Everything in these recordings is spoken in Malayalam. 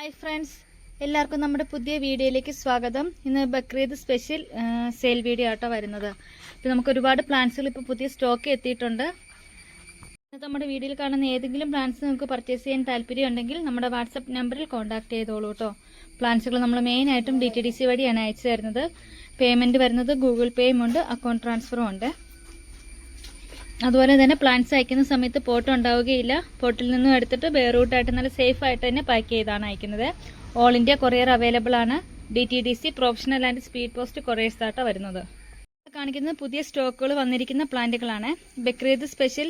ഹായ് ഫ്രണ്ട്സ് എല്ലാവർക്കും നമ്മുടെ പുതിയ വീഡിയോയിലേക്ക് സ്വാഗതം. ഇന്ന് ബക്രീദ് സ്പെഷ്യൽ സെയിൽ വീഡിയോ ആട്ടോ വരുന്നത്. ഇപ്പം നമുക്ക് ഒരുപാട് പ്ലാന്റ്സുകൾ ഇപ്പോൾ പുതിയ സ്റ്റോക്ക് എത്തിയിട്ടുണ്ട്. ഇന്നത്തെ നമ്മുടെ വീഡിയോയിൽ കാണുന്ന ഏതെങ്കിലും പ്ലാന്റ്സ് നിങ്ങൾക്ക് പർച്ചേസ് ചെയ്യാൻ താല്പര്യം ഉണ്ടെങ്കിൽ നമ്മുടെ വാട്സപ്പ് നമ്പറിൽ കോൺടാക്ട് ചെയ്തോളൂ കേട്ടോ പ്ലാന്റ്സുകൾ നമ്മൾ മെയിനായിട്ടും ഡി ടി ഡി സി വഴിയാണ് അയച്ചു തരുന്നത്. പേയ്മെന്റ് വരുന്നത് ഗൂഗിൾ പേയും ഉണ്ട് അക്കൗണ്ട് ട്രാൻസ്ഫറും ഉണ്ട്. അതുപോലെ തന്നെ പ്ലാന്റ്സ് അയക്കുന്ന സമയത്ത് പോട്ട് ഉണ്ടാവുകയില്ല. പോട്ടിൽ നിന്നും എടുത്തിട്ട് ബെയറൂട്ടായിട്ട് നല്ല സേഫ് ആയിട്ട് തന്നെ പാക്ക് ചെയ്താണ് അയക്കുന്നത്. ഓൾ ഇന്ത്യ കൊറിയർ അവൈലബിൾ ആണ്. D T D C professional and speed post couriers ആട്ടോ വരുന്നത്. കാണിക്കുന്നത് പുതിയ സ്റ്റോക്കുകൾ വന്നിരിക്കുന്ന പ്ലാന്റുകളാണ് ബക്രീദ് സ്പെഷ്യൽ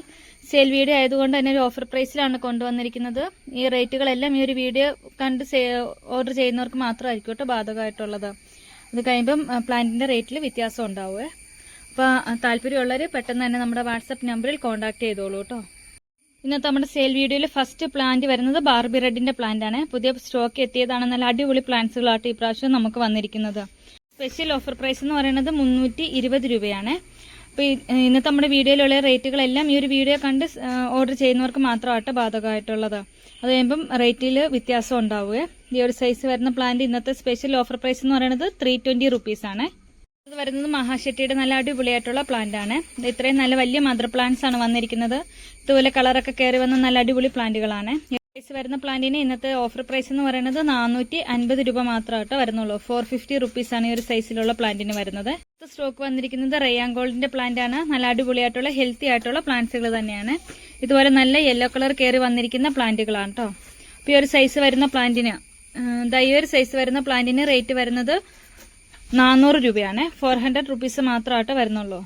സെയിൽ വീഡിയോ ആയതുകൊണ്ട് തന്നെ ഒരു ഓഫർ പ്രൈസിലാണ് കൊണ്ടുവന്നിരിക്കുന്നത്. ഈ റേറ്റുകളെല്ലാം ഈ ഒരു വീഡിയോ കണ്ട് ഓർഡർ ചെയ്യുന്നവർക്ക് മാത്രമായിരിക്കും കേട്ടോ ബാധകമായിട്ടുള്ളത്. അത് കഴിയുമ്പം പ്ലാന്റിന്റെ റേറ്റിൽ വ്യത്യാസം ഉണ്ടാവുമേ അപ്പോൾ താല്പര്യമുള്ളവർ പെട്ടെന്ന് തന്നെ നമ്മുടെ വാട്സപ്പ് നമ്പറിൽ കോൺടാക്ട് ചെയ്തോളൂ കേട്ടോ. ഇന്നത്തെ നമ്മുടെ സെയിൽ വീഡിയോയിൽ ഫസ്റ്റ് പ്ലാന്റ് വരുന്നത് ബാർബി റെഡിന്റെ പ്ലാന്റ് ആണ്. പുതിയ സ്റ്റോക്ക് എത്തിയതാണ് നല്ല അടിപൊളി പ്ലാന്റ്സുകളായിട്ട് ഈ പ്രാവശ്യം നമുക്ക് വന്നിരിക്കുന്നത്. സ്പെഷ്യൽ ഓഫർ പ്രൈസ് എന്ന് പറയുന്നത് മുന്നൂറ്റി ഇരുപത് രൂപയാണ് അപ്പോൾ ഇന്നത്തെ നമ്മുടെ വീഡിയോയിലുള്ള റേറ്റുകളെല്ലാം ഈ ഒരു വീഡിയോ കണ്ട് ഓർഡർ ചെയ്യുന്നവർക്ക് മാത്രമായിട്ട് ബാധകമായിട്ടുള്ളത്. അത് കഴിയുമ്പം റേറ്റിൽ വ്യത്യാസം ഉണ്ടാവുക ഈ ഒരു സൈസ് വരുന്ന പ്ലാന്റ് ഇന്നത്തെ സ്പെഷ്യൽ ഓഫർ പ്രൈസ് എന്ന് പറയുന്നത് ത്രീ ട്വന്റി റുപ്പീസാണ് ഇത് വരുന്നത് മഹാശെട്ടിയുടെ നല്ല അടിപൊളിയായിട്ടുള്ള പ്ലാന്റ് ആണ്. ഇത് ഇത്രയും നല്ല വലിയ മദർ പ്ലാന്റ്സ് ആണ് വന്നിരിക്കുന്നത്. ഇതുപോലെ കളറൊക്കെ കയറി വന്ന നല്ല അടിപൊളി പ്ലാന്റുകളാണ് പ്രൈസ് വരുന്ന പ്ലാന്റിന് ഇന്നത്തെ ഓഫർ പ്രൈസ് എന്ന് പറയുന്നത് നാനൂറ്റി അൻപത് രൂപ മാത്രമായിട്ട് വരുന്നുള്ളൂ. ഫോർ ഫിഫ്റ്റി റുപ്പീസ് ആണ് ഈ ഒരു സൈസിലുള്ള പ്ലാന്റിന് വരുന്നത്. സ്റ്റോക്ക് വന്നിരിക്കുന്നത് റയാൻ ഗോൾഡിന്റെ പ്ലാന്റ് ആണ്. നല്ല അടിപൊളിയായിട്ടുള്ള ഹെൽത്തി ആയിട്ടുള്ള പ്ലാന്റ്സുകൾ തന്നെയാണ്. ഇതുപോലെ നല്ല യെല്ലോ കളർ കയറി വന്നിരിക്കുന്ന പ്ലാന്റുകളാണ് കേട്ടോ അപ്പോൾ ഈ ഒരു സൈസ് വരുന്ന പ്ലാന്റിന് ഈ ഒരു സൈസ് വരുന്ന പ്ലാന്റിന് റേറ്റ് വരുന്നത് നാനൂറ് രൂപയാണ്. ഫോർ ഹൺഡ്രഡ് റുപ്പീസ് മാത്രമായിട്ട് വരുന്നുള്ളൂ.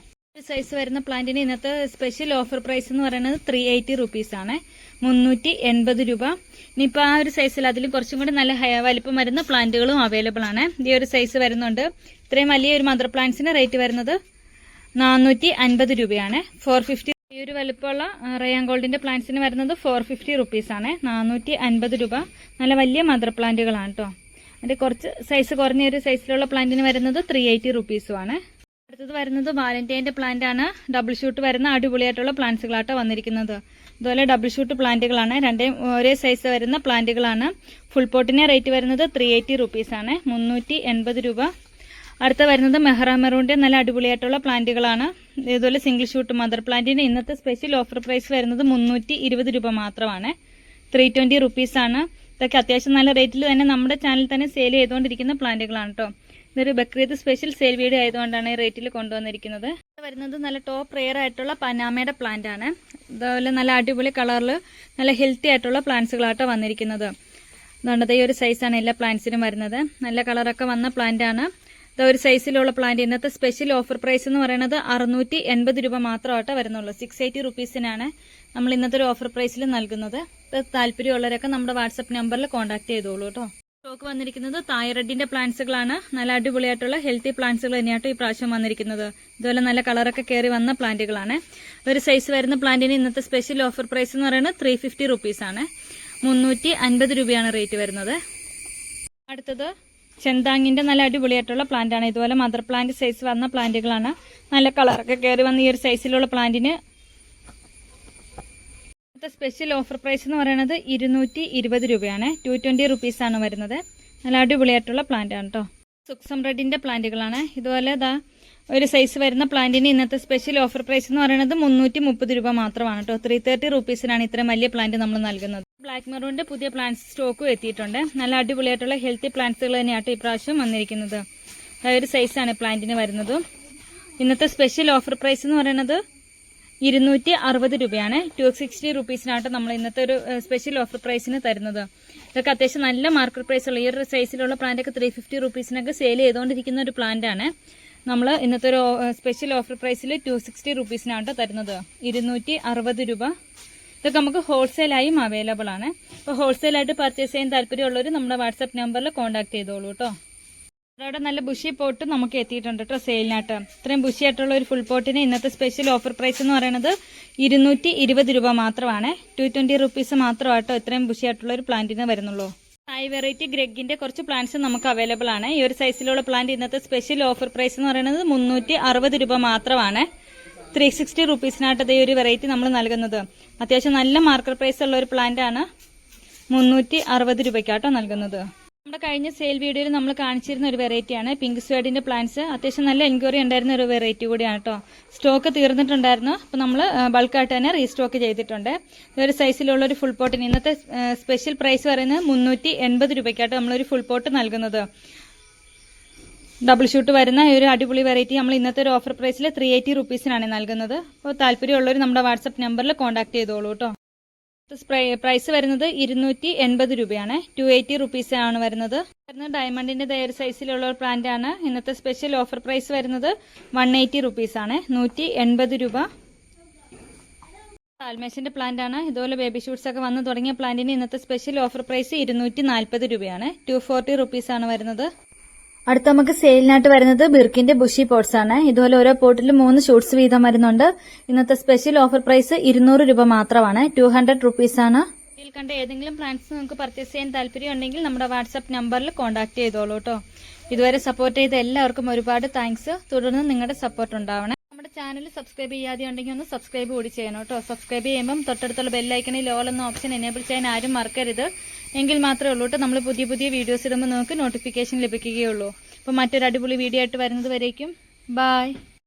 സൈസ് വരുന്ന പ്ലാന്റിന് ഇന്നത്തെ സ്പെഷ്യൽ ഓഫർ പ്രൈസ് എന്ന് പറയുന്നത് ത്രീ എയ്റ്റി റുപ്പീസ് ആണ്. മുന്നൂറ്റി എൺപത് രൂപ. ഇനിയിപ്പോൾ ആ ഒരു സൈസിൽ അതിലും കുറച്ചും കൂടി നല്ല വലിപ്പം വരുന്ന പ്ലാന്റുകളും അവൈലബിൾ ആണ്. ഈ ഒരു സൈസ് വരുന്നുണ്ട്. ഇത്രയും വലിയ ഒരു മദർ പ്ലാന്റ്സിന് റേറ്റ് വരുന്നത് നാനൂറ്റി അൻപത് രൂപയാണ്. ഫോർ ഫിഫ്റ്റി ഈ ഒരു വലുപ്പമുള്ള റയാൻ ഗോൾഡിന്റെ പ്ലാന്റ്സിന് വരുന്നത് ഫോർ ഫിഫ്റ്റി റുപ്പീസ് ആണ്. നാനൂറ്റി അൻപത് രൂപ. നല്ല വലിയ മദർ പ്ലാന്റുകളാണ് കേട്ടോ അതിന്റെ കുറച്ച് സൈസ് കുറഞ്ഞ ഒരു സൈസിലുള്ള പ്ലാന്റിന് വരുന്നത് ത്രീ എയ്റ്റി റുപ്പീസും ആണ്. അടുത്തത് വരുന്നത് വാലന്റൈന്റെ പ്ലാന്റ് ആണ്. ഡബിൾ ഷൂട്ട് വരുന്ന അടിപൊളിയായിട്ടുള്ള പ്ലാന്റ്സുകളാട്ടോ വന്നിരിക്കുന്നത്. ഇതുപോലെ ഡബിൾ ഷൂട്ട് പ്ലാന്റുകളാണ് രണ്ടേ ഒരേ സൈസ് വരുന്ന പ്ലാന്റുകളാണ് ഫുൾ പോട്ടിന് റേറ്റ് വരുന്നത് ത്രീ എയ്റ്റി റുപ്പീസ് ആണ്. മുന്നൂറ്റി എൺപത് രൂപ. അടുത്ത വരുന്നത് മെഹ്റാമെറൂന്റെ നല്ല അടിപൊളിയായിട്ടുള്ള പ്ലാന്റുകളാണ് ഇതുപോലെ സിംഗിൾ ഷൂട്ട് മദർ പ്ലാന്റിന് ഇന്നത്തെ സ്പെഷ്യൽ ഓഫർ പ്രൈസ് വരുന്നത് മുന്നൂറ്റി ഇരുപത് രൂപ മാത്രമാണ്. ത്രീ ട്വന്റി റുപ്പീസ് ആണ്. ഇതൊക്കെ അത്യാവശ്യം നല്ല റേറ്റിൽ തന്നെ നമ്മുടെ ചാനലിൽ തന്നെ സെയിൽ ചെയ്തുകൊണ്ടിരിക്കുന്ന പ്ലാന്റുകളാണ് കേട്ടോ ഇതൊരു ബക്രീദ് സ്പെഷ്യൽ സെയിൽ വീഡിയോ ആയതുകൊണ്ടാണ് ഈ റേറ്റിൽ കൊണ്ടുവന്നിരിക്കുന്നത്. വരുന്നത് നല്ല ടോപ്പ് റെയർ ആയിട്ടുള്ള പനാമയുടെ പ്ലാന്റ് ആണ്. അതുപോലെ നല്ല അടിപൊളി കളറിൽ നല്ല ഹെൽത്തി ആയിട്ടുള്ള പ്ലാന്റ്സുകളാട്ടോ വന്നിരിക്കുന്നത്. അതുകൊണ്ട് ഈ ഒരു സൈസാണ് എല്ലാ പ്ലാന്റ്സിനും വരുന്നത്. നല്ല കളറൊക്കെ വന്ന പ്ലാന്റ് ആണ്. ഒരു സൈസിലുള്ള പ്ലാന്റ് ഇന്നത്തെ സ്പെഷ്യൽ ഓഫർ പ്രൈസ് എന്ന് പറയുന്നത് അറുന്നൂറ്റി എൺപത് രൂപ മാത്രമായിട്ട് വരുന്നുള്ളൂ. സിക്സ് എയ്റ്റി റുപ്പീസിനാണ് നമ്മൾ ഇന്നത്തെ ഒരു ഓഫർ പ്രൈസിൽ നൽകുന്നത്. താല്പര്യമുള്ളവരൊക്കെ നമ്മുടെ വാട്സപ്പ് നമ്പറിൽ കോൺടാക്ട് ചെയ്തോളൂ കേട്ടോ സ്റ്റോക്ക് വന്നിരിക്കുന്നത് തായറഡിന്റെ പ്ലാന്റ്സുകളാണ് നല്ല അടിപൊളിയായിട്ടുള്ള ഹെൽത്തി പ്ലാന്റ്സുകൾ തന്നെയാട്ടോ ഈ പ്രാവശ്യം വന്നിരിക്കുന്നത്. ഇതുപോലെ നല്ല കളറൊക്കെ കയറി വന്ന പ്ലാന്റുകളാണ് ഒരു സൈസ് വരുന്ന പ്ലാന്റിന് ഇന്നത്തെ സ്പെഷ്യൽ ഓഫർ പ്രൈസ് എന്ന് പറയുന്നത് ത്രീ ഫിഫ്റ്റി റുപ്പീസ് ആണ്. മുന്നൂറ്റി അൻപത് രൂപയാണ് റേറ്റ് വരുന്നത്. അടുത്തത് ചെന്താങ്ങിന്റെ നല്ല അടിപൊളിയായിട്ടുള്ള പ്ലാന്റ് ആണ്. ഇതുപോലെ മദർ പ്ലാന്റ് സൈസ് വന്ന പ്ലാന്റുകളാണ് നല്ല കളറൊക്കെ കയറി വന്ന ഈ ഒരു സൈസിലുള്ള പ്ലാന്റിന് സ്പെഷ്യൽ ഓഫർ പ്രൈസ് എന്ന് പറയുന്നത് ഇരുന്നൂറ്റി ഇരുപത് രൂപയാണ്. ടു ട്വന്റി റുപ്പീസ് ആണ് വരുന്നത്. നല്ല അടിപൊളിയായിട്ടുള്ള പ്ലാന്റ് ആണ് കേട്ടോ സുക്സം റെഡിന്റെ പ്ലാന്റുകളാണ്. ഇതുപോലെ ഇതാ ഒരു സൈസ് വരുന്ന പ്ലാന്റിന് ഇന്നത്തെ സ്പെഷ്യൽ ഓഫർ പ്രൈസ് എന്ന് പറയുന്നത് മുന്നൂറ്റി മുപ്പത് രൂപ മാത്രമാണ് കേട്ടോ ത്രീ തേർട്ടി റുപ്പീസിനാണ് ഇത്രയും വലിയ പ്ലാന്റ് നമ്മൾ നൽകുന്നത്. ബ്ലാക്ക് മെറൂണിന്റെ പുതിയ പ്ലാന്റ്സ് സ്റ്റോക്കും എത്തിയിട്ടുണ്ട്. നല്ല അടിപൊളിയായിട്ടുള്ള ഹെൽത്തി പ്ലാന്റ്സുകൾ തന്നെയാണ് ഈ പ്രാവശ്യം വന്നിരിക്കുന്നത്. ഒരു സൈസാണ് പ്ലാന്റിന് വരുന്നതും. ഇന്നത്തെ സ്പെഷ്യൽ ഓഫർ പ്രൈസ് എന്ന് പറയുന്നത് ഇരുന്നൂറ്റി അറുപത് രൂപയാണ് ടു സിക്സ്റ്റി റുപ്പീസിനായിട്ട് നമ്മൾ ഇന്നത്തെ ഒരു സ്പെഷ്യൽ ഓഫർ പ്രൈസിന് തരുന്നത്. ഇതൊക്കെ അത്യാവശ്യം നല്ല മാർക്കറ്റ് പ്രൈസ് ഉള്ള ഈ ഒരു സൈസിലുള്ള പ്ലാന്റ് ഒക്കെ ത്രീ ഫിഫ്റ്റി റുപ്പീസിനൊക്കെ സെയിൽ ചെയ്തുകൊണ്ടിരിക്കുന്ന ഒരു പ്ലാന്റ് ആണ്. നമ്മൾ ഇന്നത്തെ ഒരു സ്പെഷ്യൽ ഓഫർ പ്രൈസിൽ ടു സിക്സ്റ്റി റുപ്പീസിനാണ് തരുന്നത്. ഇരുന്നൂറ്റി അറുപത് രൂപ. ഇതൊക്കെ നമുക്ക് ഹോൾസെയിലായും അവൈലബിൾ ആണ്. അപ്പോൾ ഹോൾസെയിലായിട്ട് പർച്ചേസ് ചെയ്യാൻ താല്പര്യമുള്ളവർ നമ്മുടെ വാട്സാപ്പ് നമ്പറിൽ കോൺടാക്ട് ചെയ്തോളൂ കേട്ടോ അവിടെ നല്ല ബുഷി പോട്ട് നമുക്ക് എത്തിയിട്ടുണ്ട് കേട്ടോ സെയിലിനായിട്ട് ഇത്രയും ബുഷി ആയിട്ടുള്ള ഒരു ഫുൾ പോട്ടിന് ഇന്നത്തെ സ്പെഷ്യൽ ഓഫർ പ്രൈസ് എന്ന് പറയുന്നത് ഇരുന്നൂറ്റി ഇരുപത് രൂപ മാത്രമാണ്. ടു ട്വന്റി റുപ്പീസ് മാത്രമായിട്ടോ ഇത്രയും ബുഷി ആയിട്ടുള്ള ഒരു പ്ലാന്റിന് വരുന്നുള്ളൂ. ഹൈ വെറൈറ്റി ഗ്രെഗിന്റെ കുറച്ച് പ്ലാന്റ്സ് നമുക്ക് അവൈലബിൾ ആണ്. ഈ ഒരു സൈസിലുള്ള പ്ലാന്റ് ഇന്നത്തെ സ്പെഷ്യൽ ഓഫർ പ്രൈസ് എന്ന് പറയുന്നത് മുന്നൂറ്റി അറുപത് രൂപ മാത്രമാണ്. ത്രീ സിക്സ്റ്റി റുപ്പീസിനായിട്ട് ഈ ഒരു വെറൈറ്റി നമ്മൾ നൽകുന്നത്. അത്യാവശ്യം നല്ല മാർക്കറ്റ് പ്രൈസ് ഉള്ള ഒരു പ്ലാന്റ് ആണ് മുന്നൂറ്റി അറുപത് രൂപയ്ക്കാട്ടോ നൽകുന്നത്. നമ്മുടെ കഴിഞ്ഞ സെയിൽ വീഡിയോയിൽ നമ്മൾ കാണിച്ചിരുന്ന ഒരു വെറൈറ്റിയാണ് പിങ്ക് സ്വേഡിന്റെ പ്ലാന്റ്സ് അത്യാവശ്യം നല്ല എൻക്വയറി ഉണ്ടായിരുന്ന ഒരു വെറൈറ്റി കൂടിയാണ് കേട്ടോ സ്റ്റോക്ക് തീർന്നിട്ടുണ്ടായിരുന്നു. അപ്പോൾ നമ്മൾ ബൾക്കായിട്ട് തന്നെ റീസ്റ്റോക്ക് ചെയ്തിട്ടുണ്ട്. ഒരു സൈസിലുള്ള ഒരു ഫുൾ പോട്ടിന് ഇന്നത്തെ സ്പെഷ്യൽ പ്രൈസ് പറയുന്നത് മുന്നൂറ്റി എൺപത് രൂപയ്ക്കായിട്ട് നമ്മളൊരു ഫുൾ പോട്ട് നൽകുന്നത്. ഡബിൾ ഷൂട്ട് വരുന്ന ഒരു അടിപൊളി വെറൈറ്റി നമ്മൾ ഇന്നത്തെ ഒരു ഓഫർ പ്രൈസിൽ ത്രീ എയ്റ്റി റുപ്പീസിനാണ് നൽകുന്നത്. അപ്പോൾ താല്പര്യമുള്ളവർ നമ്മുടെ വാട്സപ്പ് നമ്പറിൽ കോൺടാക്ട് ചെയ്തോളൂ കേട്ടോ പ്രൈസ് വരുന്നത് ഇരുന്നൂറ്റി എൺപത് രൂപയാണ്. ടു എയ്റ്റി റുപ്പീസ് ആണ് വരുന്നത്. വരുന്നത് ഡയമണ്ടിന്റെ ദയർ സൈസിലുള്ള ഒരു പ്ലാന്റ് ആണ്. ഇന്നത്തെ സ്പെഷ്യൽ ഓഫർ പ്രൈസ് വരുന്നത് വൺ എയ്റ്റി റുപ്പീസ് ആണ്. നൂറ്റി എൺപത് രൂപ. ആൽമേസിന്റെ പ്ലാന്റ് ആണ്. ഇതുപോലെ ബേബി ഷൂട്ട്സ് ഒക്കെ വന്ന് തുടങ്ങിയ പ്ലാന്റിന് ഇന്നത്തെ സ്പെഷ്യൽ ഓഫർ പ്രൈസ് ഇരുന്നൂറ്റി നാൽപ്പത് രൂപയാണ്. ടു ഫോർട്ടി റുപ്പീസ് ആണ് വരുന്നത്. അടുത്ത നമുക്ക് സെയിലിനായിട്ട് വരുന്നത് ബിർക്കിന്റെ ബുഷി പോട്ട്സ് ആണ്. ഇതുപോലെ ഓരോ പോട്ടിൽ മൂന്ന് ഷൂട്ട്സ് വീതം വരുന്നുണ്ട്. ഇന്നത്തെ സ്പെഷ്യൽ ഓഫർ പ്രൈസ് ഇരുന്നൂറ് രൂപ മാത്രമാണ്. ടു ഹൺഡ്രഡ് റുപ്പീസ് ആണ്. ഇതിൽ കണ്ട ഏതെങ്കിലും പ്ലാന്റ്സ് നിങ്ങൾക്ക് പർച്ചേസ് ചെയ്യാൻ താല്പര്യം ഉണ്ടെങ്കിൽ നമ്മുടെ വാട്സ്ആപ്പ് നമ്പറിൽ കോൺടാക്ട് ചെയ്തോളൂ കേട്ടോ ഇതുവരെ സപ്പോർട്ട് ചെയ്ത എല്ലാവർക്കും ഒരുപാട് താങ്ക്സ് തുടർന്ന് നിങ്ങളുടെ സപ്പോർട്ട് ഉണ്ടാവണേ. ചാനൽ സബ്സ്ക്രൈബ് ചെയ്യാതെ ഉണ്ടെങ്കിൽ ഒന്ന് സബ്സ്ക്രൈബ് കൂടി ചെയ്യണം കേട്ടോ. സബ്സ്ക്രൈബ് ചെയ്യുമ്പം തൊട്ടടുത്തുള്ള ബെല്ലൈക്കണിൽ ലോൾ എന്ന ഓപ്ഷൻ എനേബിൾ ചെയ്യാൻ ആരും മറക്കരുത്. എങ്കിൽ മാത്രമേ ഉള്ളൂ കേട്ടോ. നമ്മൾ പുതിയ പുതിയ വീഡിയോസ് ഇടുമ്പോൾ നിങ്ങൾക്ക് നോട്ടിഫിക്കേഷൻ ലഭിക്കുകയുള്ളൂ. അപ്പോൾ മറ്റൊരു അടിപൊളി വീഡിയോ ആയിട്ട് വരുന്നത് വരേക്കും. ബായ്